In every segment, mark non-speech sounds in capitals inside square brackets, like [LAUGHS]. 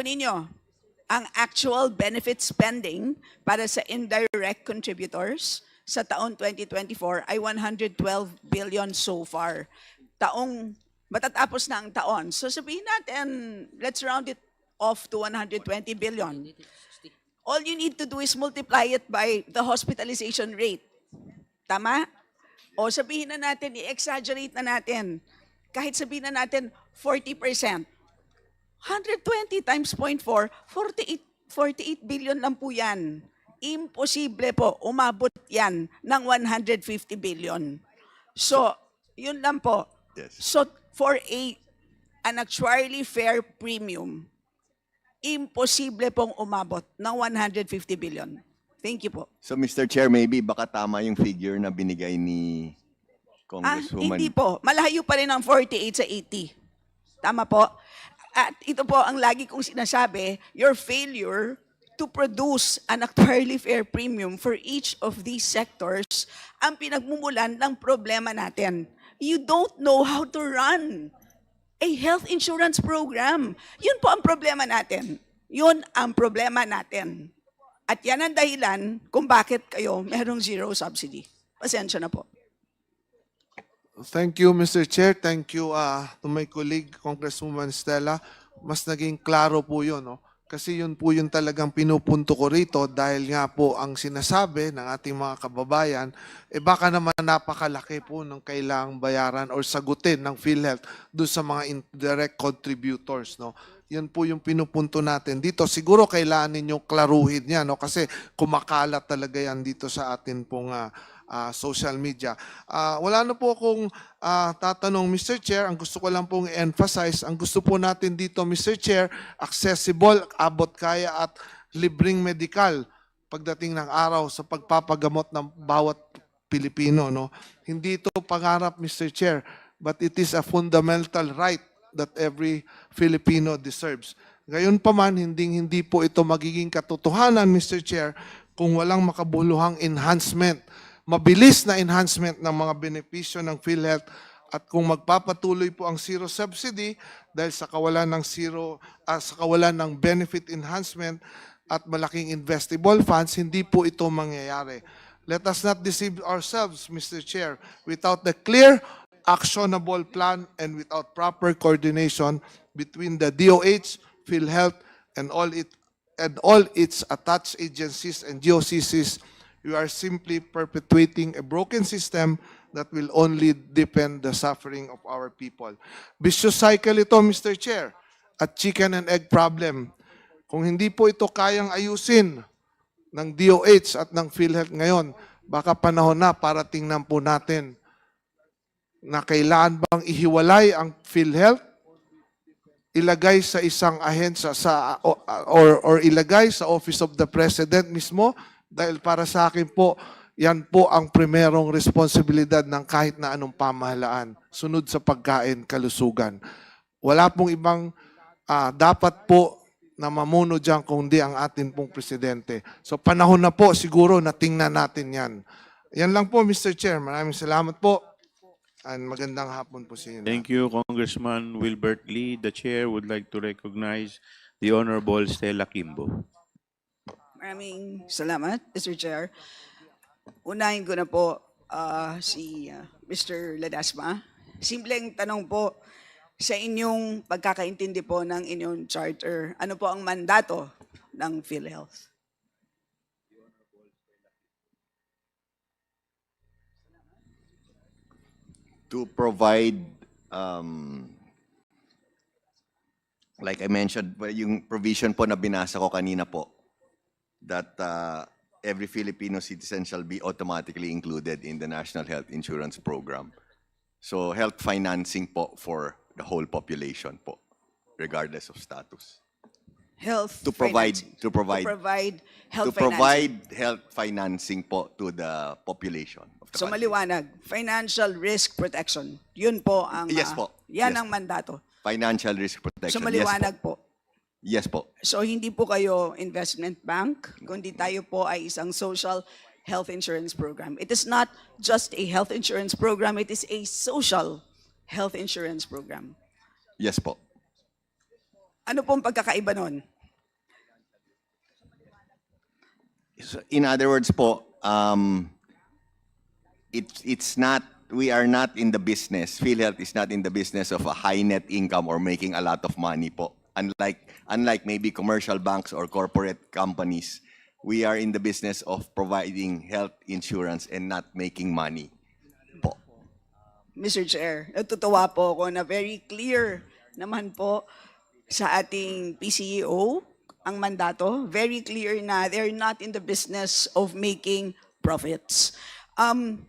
po ninyo, ang actual benefit spending para sa indirect contributors sa taon 2024 ay 112 billion so far. Taong matatapos na ang taon. So sabihin natin, let's round it off to 120 billion. All you need to do is multiply it by the hospitalization rate. Tama? O sabihin na natin, i-exaggerate na natin. Kahit sabihin na natin 40%. 120 times 0.4, 48, 48 billion lang po yan. Imposible po, umabot yan ng 150 billion. So, yun lang po. Yes. So, for a an actuarially fair premium, imposible pong umabot ng 150 billion. Thank you po. So Mr. Chair, maybe baka tama yung figure na binigay ni Ah, Congresswoman. hindi po. Malayo pa rin ang 48 sa 80. Tama po. At ito po ang lagi kong sinasabi, your failure to produce an actuarially fair premium for each of these sectors ang pinagmumulan ng problema natin. You don't know how to run a health insurance program. Yun po ang problema natin. Yun ang problema natin. At yan ang dahilan kung bakit kayo merong zero subsidy. Pasensya na po. Thank you, Mr. Chair. Thank you uh, to my colleague, Congresswoman Stella. Mas naging klaro po yun. No? Kasi yun po yung talagang pinupunto ko rito dahil nga po ang sinasabi ng ating mga kababayan, eh baka naman napakalaki po ng kailangang bayaran or sagutin ng PhilHealth doon sa mga indirect contributors. No? Yan po yung pinupunto natin dito. Siguro kailangan ninyong klaruhin yan no? kasi kumakalat talaga yan dito sa atin pong ah, ah, social media. Ah, wala na po akong ah, tatanong, Mr. Chair. Ang gusto ko lang pong emphasize, ang gusto po natin dito, Mr. Chair, accessible, abot kaya at libreng medical pagdating ng araw sa pagpapagamot ng bawat Pilipino. No? Hindi ito pangarap, Mr. Chair, but it is a fundamental right that every Filipino deserves. Gayon pa man, hindi, hindi po ito magiging katotohanan, Mr. Chair, kung walang makabuluhang enhancement, mabilis na enhancement ng mga benepisyo ng PhilHealth at kung magpapatuloy po ang zero subsidy dahil sa kawalan ng zero ah, sa kawalan ng benefit enhancement at malaking investable funds, hindi po ito mangyayari. Let us not deceive ourselves, Mr. Chair, without the clear, actionable plan and without proper coordination between the DOH, PhilHealth, and all it and all its attached agencies and GOCCs, you are simply perpetuating a broken system that will only deepen the suffering of our people. Vicious cycle ito, Mr. Chair, at chicken and egg problem. Kung hindi po ito kayang ayusin ng DOH at ng PhilHealth ngayon, baka panahon na para tingnan po natin na kailangan bang ihiwalay ang PhilHealth ilagay sa isang ahensya sa or or ilagay sa Office of the President mismo dahil para sa akin po yan po ang primerong responsibilidad ng kahit na anong pamahalaan sunod sa pagkain kalusugan. Wala pong ibang ah, dapat po na mamuno diyan kundi ang atin pong presidente. So panahon na po siguro na tingnan natin yan. Yan lang po Mr. Chair. Maraming salamat po. And magandang hapon po sa inyo. Thank you, Congressman Wilbert Lee. The chair would like to recognize the Honorable Stella Kimbo. Maraming salamat, Mr. Chair. Unahin ko na po ah, si ah, Mr. Ladasma. Simpleng tanong po, sa inyong pagkakaintindi po ng inyong charter, ano po ang mandato ng PhilHealth? to provide um, like I mentioned, yung provision po na binasa ko kanina po that uh, every Filipino citizen shall be automatically included in the National Health Insurance Program. So health financing po for the whole population po, regardless of status. Health To provide, to provide, To provide health to financing. provide health financing po to the population of the So country. maliwanag, financial risk protection. Yun po ang... Yes ah, po. Yan Yes ang mandato. Financial risk protection. So maliwanag po. Yes po. So hindi po kayo investment bank, kundi tayo po ay isang social health insurance program. It is not just a health insurance program, it is a social health insurance program. Yes po. Ano pong pagkakaiba nun? So, in other words po, um, it's it's not we are not in the business. PhilHealth is not in the business of a high net income or making a lot of money po. Unlike unlike maybe commercial banks or corporate companies, we are in the business of providing health insurance and not making money. Po. Mr. Chair, natutuwa po ako na very clear naman po sa ating PCEO ang mandato. Very clear na they're not in the business of making profits. Um,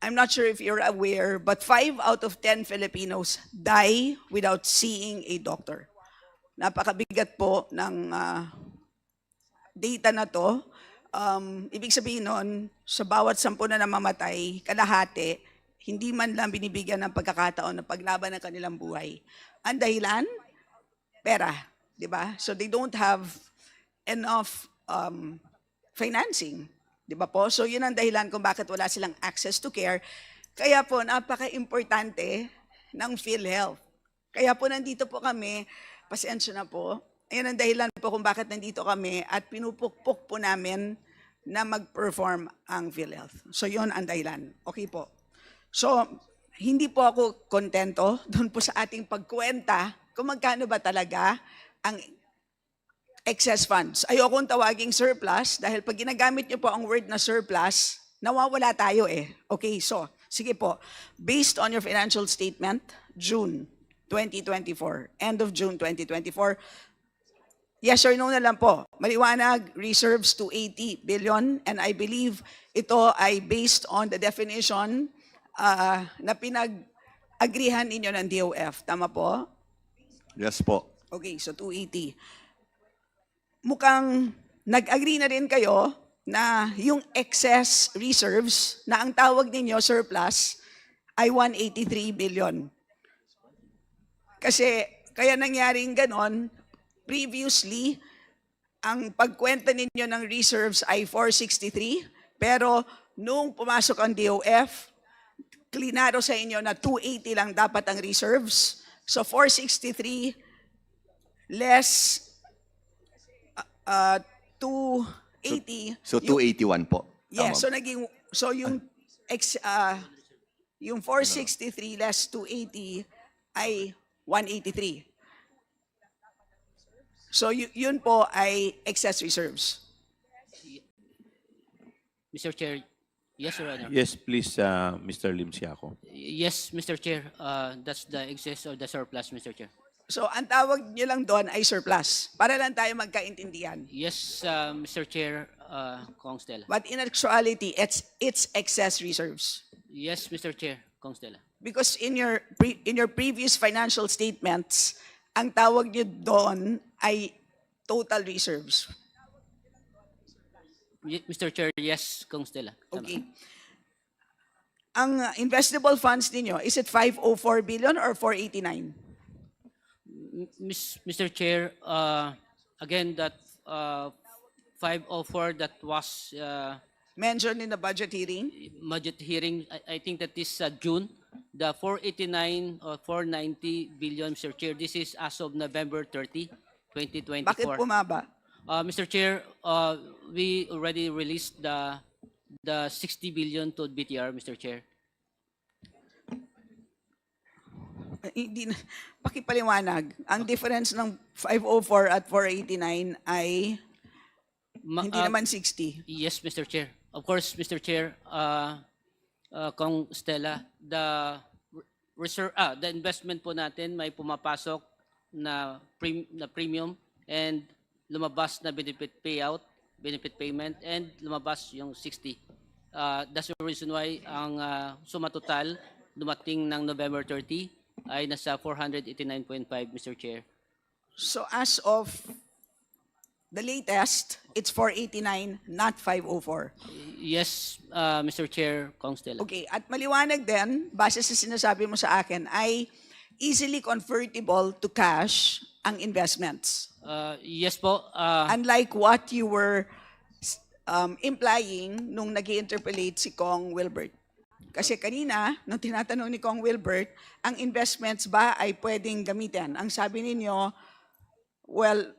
I'm not sure if you're aware, but five out of 10 Filipinos die without seeing a doctor. Napakabigat po ng ah, data na to. Um, ibig sabihin nun, sa bawat sampu na namamatay, kalahati, hindi man lang binibigyan ng pagkakataon na paglaban ng kanilang buhay. Ang dahilan, pera, di ba? So they don't have enough um, financing, di ba po? So yun ang dahilan kung bakit wala silang access to care. Kaya po, napaka-importante ng PhilHealth. Kaya po nandito po kami, pasensya na po, Ayan ang dahilan po kung bakit nandito kami at pinupukpok po namin na mag-perform ang PhilHealth. So yun ang dahilan. Okay po. So, hindi po ako kontento [LAUGHS] doon po sa ating pagkwenta kung magkano ba talaga ang excess funds. Ayokong tawaging surplus dahil pag ginagamit niyo po ang word na surplus, nawawala tayo eh. Okay, so, sige po. Based on your financial statement, June 2024, end of June 2024, Yes or no na lang po. Maliwanag, reserves to 80 billion and I believe ito ay based on the definition uh, na pinag-agrihan ninyo ng DOF. Tama po? Yes po. Okay, so 280. Mukhang nag-agree na rin kayo na yung excess reserves na ang tawag ninyo surplus ay 183 billion. Kasi kaya nangyaring ganon, previously, ang pagkwenta ninyo ng reserves ay 463, pero nung pumasok ang DOF, klinaro sa inyo na 280 lang dapat ang reserves. So 463 less uh, uh, 280. So yung- 281 po. Yeah, Tama so naging so yung ex uh, yung 463 less 280 ay 183. So y- yun po ay excess reserves. Mr. Chair, yes, Your Honor. Yes, please, uh, Mr. Lim Siako. Yes, Mr. Chair, uh, that's the excess or the surplus, Mr. Chair. So ang tawag niyo lang doon ay surplus para lang tayo magkaintindihan. Yes, uh, Mr. Chair, uh, Kong Stella. But in actuality, it's it's excess reserves. Yes, Mr. Chair, Kong Stella. Because in your pre- in your previous financial statements, ang tawag niyo doon ay total reserves. Mr. Chair, yes, Kong Stella. Tama. Okay. Ang uh, investable funds ninyo, is it 504 billion or 489? Mr. Chair, uh, again, that uh, 504 that was uh, Mentioned in the budget hearing? budget hearing, I, I think that is uh, June, the 489 or 490 billion, Mr. Chair, this is as of November 30, 2024. Bakit pumaba? Uh, Mr. Chair, uh, we already released the the 60 billion to BTR, Mr. Chair. Eh, [LAUGHS] Hindi na, pakipaliwanag. Ang difference ng 504 at 489 ay Ma- hindi uh, naman 60. Yes, Mr. Chair. Of course, Mr. Chair, uh, uh, Kong Stella, the re- reserve, ah, the investment po natin may pumapasok na, prem, na premium and lumabas na benefit payout, benefit payment, and lumabas yung 60. Uh, that's the reason why ang uh, suma total dumating ng November 30 ay nasa 489.5, Mr. Chair. So as of the latest, it's 489, not 504. Yes, uh, Mr. Chair, Kong Stella. Okay, at maliwanag din, base sa sinasabi mo sa akin, ay easily convertible to cash ang investments. Uh, yes po. Uh, Unlike what you were um, implying nung nag interpolate si Kong Wilbert. Kasi kanina, nung tinatanong ni Kong Wilbert, ang investments ba ay pwedeng gamitin? Ang sabi ninyo, Well,